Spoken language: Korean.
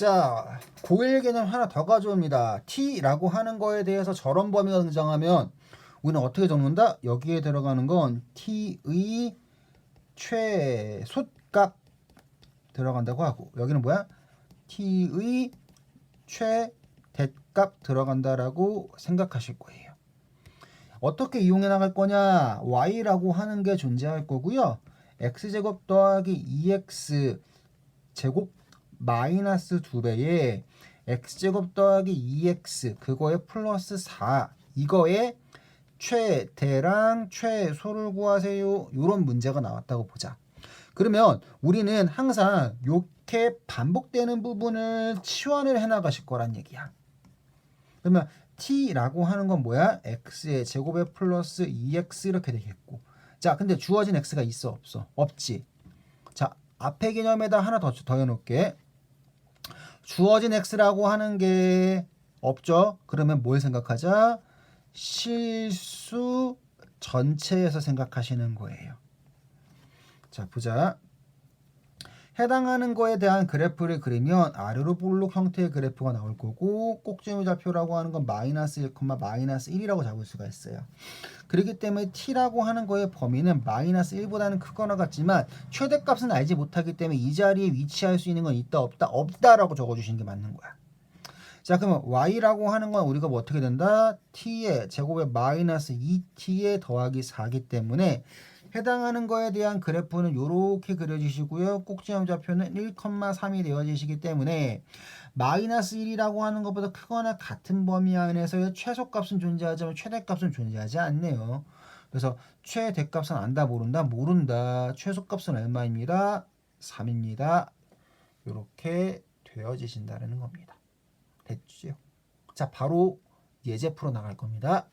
자, 고일 개념 하나 더 가져옵니다. t라고 하는 거에 대해서 저런 범위가 등장하면 우리는 어떻게 적는다? 여기에 들어가는 건 t의 최소값 들어간다고 하고 여기는 뭐야? t의 최대값 들어간다라고 생각하실 거예요. 어떻게 이용해 나갈 거냐? y라고 하는 게 존재할 거고요. x제곱 더하기 2x 제곱 마이너스 2배에 x제곱 더하기 2x 그거에 플러스 4 이거에 최대랑 최소를 구하세요. 이런 문제가 나왔다고 보자. 그러면 우리는 항상 이렇게 반복되는 부분을 치환을 해나가실 거란 얘기야. 그러면 t라고 하는 건 뭐야? x의 제곱에 플러스 2x 이렇게 되겠고. 자, 근데 주어진 x가 있어 없어? 없지. 자, 앞에 개념에다 하나 더 더해 놓을게. 주어진 x라고 하는 게 없죠? 그러면 뭘 생각하자? 실수 전체에서 생각하시는 거예요. 자, 보자. 해당하는 거에 대한 그래프를 그리면 아래로 볼록 형태의 그래프가 나올 거고 꼭지의 좌표라고 하는 건 마이너스 1, 마이너스 1이라고 잡을 수가 있어요. 그렇기 때문에 t라고 하는 거의 범위는 마이너스 1보다는 크거나 같지만 최대값은 알지 못하기 때문에 이 자리에 위치할 수 있는 건 있다 없다 없다라고 적어주시는 게 맞는 거야. 자 그러면 y라고 하는 건 우리가 뭐 어떻게 된다? t의 제곱에 마이너스 2t에 더하기 4기 때문에 해당하는 거에 대한 그래프는 이렇게 그려지시고요. 꼭지점 좌표는 1,3이 되어지시기 때문에 마이너스 1이라고 하는 것보다 크거나 같은 범위 안에서의 최소값은 존재하지만 최대값은 존재하지 않네요. 그래서 최대값은 안다 모른다 모른다 최소값은 얼마입니다. 3입니다. 이렇게 되어지신다는 겁니다. 됐죠? 자 바로 예제 풀어 나갈 겁니다.